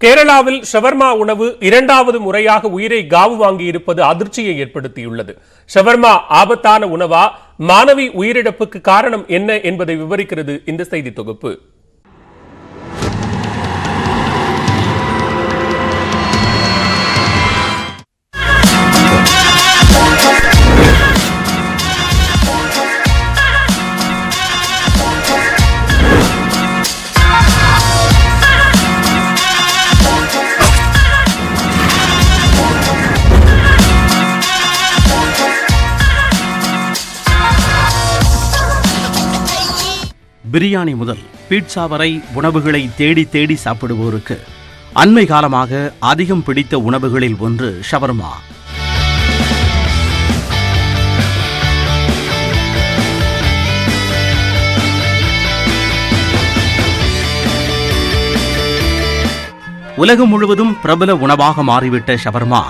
கேரளாவில் ஷவர்மா உணவு இரண்டாவது முறையாக உயிரை காவு வாங்கியிருப்பது அதிர்ச்சியை ஏற்படுத்தியுள்ளது. ஷவர்மா ஆபத்தான உணவா? மாணவி உயிரிழப்புக்கு காரணம் என்ன என்பதை விவரிக்கிறது இந்த செய்தி தொகுப்பு. பிரியாணி முதல் பீட்சா வரை உணவுகளை தேடி தேடி சாப்பிடுவோருக்கு. அண்மை காலமாக அதிகம் பிடித்த உணவுகளில் ஒன்று ஷவர்மா. உலகம் முழுவதும் பிரபல உணவாக மாறிவிட்ட ஷவர்மா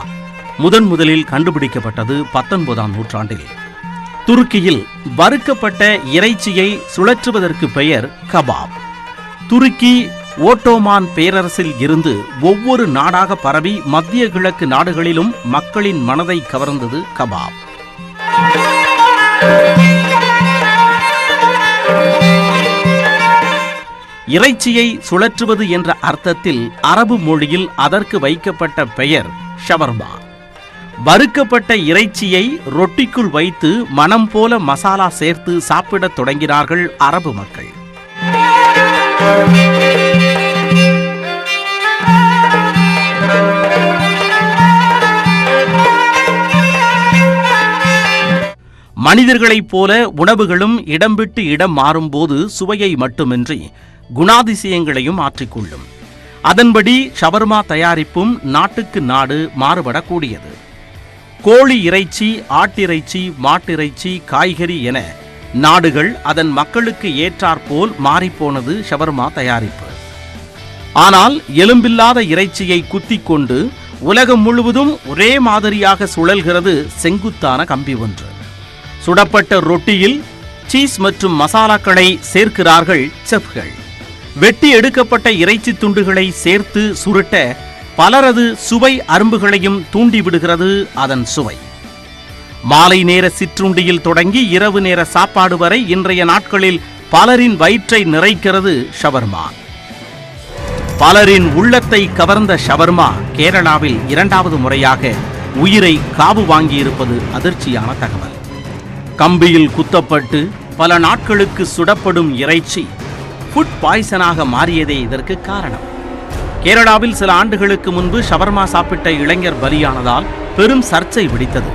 முதன் முதலில் கண்டுபிடிக்கப்பட்டது பத்தொன்பதாம் நூற்றாண்டில். துருக்கியில் வறுக்கப்பட்ட இறைச்சியை சுழற்றுவதற்கு பெயர் கபாப். துருக்கி ஓட்டோமான் பேரரசில் இருந்து ஒவ்வொரு நாடாக பரவி மத்திய கிழக்கு நாடுகளிலும் மக்களின் மனதை கவர்ந்தது கபாப். இறைச்சியை சுழற்றுவது என்ற அர்த்தத்தில் அரபு மொழியில் அதற்கு வைக்கப்பட்ட பெயர் ஷவர்மா. வறுக்கப்பட்ட இறைச்சியை ரொட்டிக்குள் வைத்து மனம் போல மசாலா சேர்த்து சாப்பிடத் தொடங்கினார்கள் அரபு மக்கள். மனிதர்களைப் போல உணவுகளும் இடம் விட்டு இடம் மாறும்போது சுவையை மட்டுமின்றி குணாதிசயங்களையும் மாற்றிக்கொள்ளும் அதன்படி ஷவர்மா தயாரிப்பும் நாட்டுக்கு நாடு மாறுபடக்கூடியது. கோழி இறைச்சி ஆட்டிறைச்சி மாட்டிறைச்சி காய்கறி என நாடுகள் அதன் மக்களுக்கு ஏற்றாற்போல் மாறிப்போனது ஷவர்மா தயாரிப்பு. ஆனால் எலும்பில்லாத இறைச்சியை குத்திக் கொண்டு உலகம் முழுவதும் ஒரே மாதிரியாக சுழல்கிறது செங்குத்தான கம்பி ஒன்று. சுடப்பட்ட ரொட்டியில் சீஸ் மற்றும் மசாலாக்களை சேர்க்கிறார்கள் செஃப்கள். வெட்டி எடுக்கப்பட்ட இறைச்சி துண்டுகளை சேர்த்து சுருட்ட பலரது சுவை அரும்புகளையும் தூண்டிவிடுகிறது அதன் சுவை. மாலை நேர சிற்றுண்டியில் தொடங்கி இரவு நேர சாப்பாடு வரை இன்றைய நாட்களில் பலரின் வயிற்றை நிறைக்கிறது ஷவர்மா. பலரின் உள்ளத்தை கவர்ந்த ஷவர்மா கேரளாவில் இரண்டாவது முறையாக உயிரை காவு வாங்கியிருப்பது அதிர்ச்சியான தகவல். கம்பியில் குத்தப்பட்டு பல நாட்களுக்கு சுடப்படும் இறைச்சி ஃபுட் பாய்சனாக மாறியதே இதற்கு காரணம். கேரளாவில் சில ஆண்டுகளுக்கு முன்பு ஷவர்மா சாப்பிட்ட இளைஞர் பலியானதால் பெரும் சர்ச்சை வெடித்தது.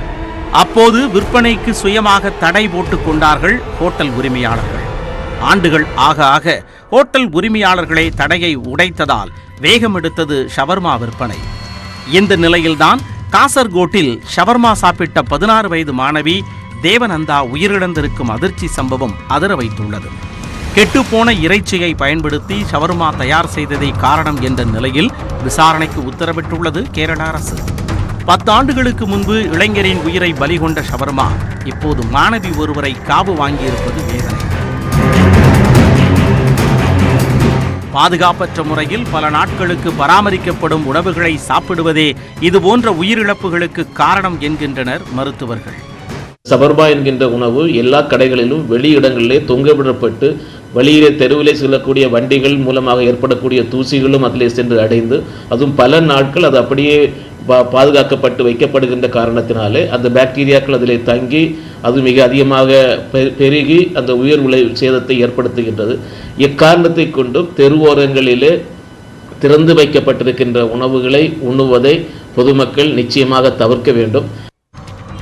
அப்போது விற்பனைக்கு சுயமாக தடை போட்டுக் கொண்டார்கள் ஹோட்டல் உரிமையாளர்கள். ஆண்டுகள் ஆக ஆக ஹோட்டல் உரிமையாளர்களே தடையை உடைத்ததால் வேகம் எடுத்தது ஷவர்மா விற்பனை. இந்த நிலையில்தான் காசர்கோட்டில் ஷவர்மா சாப்பிட்ட பதினாறு வயது மாணவி தேவநந்தா உயிரிழந்திருக்கும் அதிர்ச்சி சம்பவம் அதிர வைத்துள்ளது. கெட்டுப்போன இறைச்சியை பயன்படுத்தி ஷவர்மா தயார் செய்ததை காரணம் என்ற நிலையில் விசாரணைக்கு உத்தரவிட்டுள்ளது கேரள அரசு. பத்தாண்டுகளுக்கு முன்பு இளைஞரின் உயிரை பலி கொண்ட ஷவர்மா இப்போது மாணவி ஒருவரை காவு வாங்கியிருப்பது வேதனை. பாதுகாப்பற்ற முறையில் பல நாட்களுக்கு பராமரிக்கப்படும் உணவுகளை சாப்பிடுவதே இதுபோன்ற உயிரிழப்புகளுக்கு காரணம் என்கின்றனர் மருத்துவர்கள். சபர்பா என்கின்ற உணவு எல்லா கடைகளிலும் வெளியிடங்களிலே தொங்கவிடப்பட்டு வழியிலே தெருவிலே செல்லக்கூடிய வண்டிகள் மூலமாக ஏற்படக்கூடிய தூசிகளும் அதிலே சென்று அடைந்து அதுவும் பல நாட்கள் அது அப்படியே பா பாதுகாக்கப்பட்டு வைக்கப்படுகின்ற காரணத்தினாலே அந்த பாக்டீரியாக்கள் அதிலே தங்கி அது மிக அதிகமாக பெ- பெருகி அந்த உயர் விளை சேதத்தை ஏற்படுத்துகின்றது. எக்காரணத்தை கொண்டும் தெருவோரங்களிலே திறந்து வைக்கப்பட்டிருக்கின்ற உணவுகளை உண்ணுவதை பொதுமக்கள் நிச்சயமாக தவிர்க்க வேண்டும்.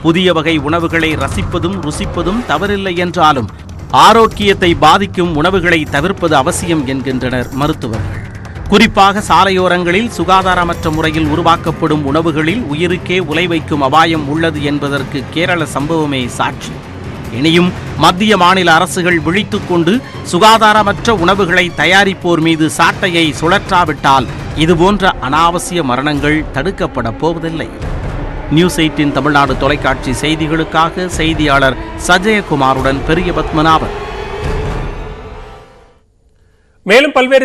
புதிய வகை உணவுகளை ரசிப்பதும் ருசிப்பதும் தவறில்லை என்றாலும் ஆரோக்கியத்தை பாதிக்கும் உணவுகளை தவிர்ப்பது அவசியம் என்கின்றனர் மருத்துவர்கள். குறிப்பாக சாலையோரங்களில் சுகாதாரமற்ற முறையில் உருவாக்கப்படும் உணவுகளில் உயிருக்கே உலை வைக்கும் அபாயம் உள்ளது என்பதற்கு கேரள சம்பவமே சாட்சி. இனியும் மத்திய மாநில அரசுகள் விழித்துக்கொண்டு சுகாதாரமற்ற உணவுகளை தயாரிப்போர் மீது சாட்டையை சுழற்றாவிட்டால் இதுபோன்ற அனாவசிய மரணங்கள் தடுக்கப்படப் போவதில்லை. நியூஸ் எயிட்டின் தமிழ்நாடு தொலைக்காட்சி செய்திகளுக்காக செய்தியாளர் சஜயகுமாருடன் பெரிய பத்மநாபன் மேலும் பல்வேறு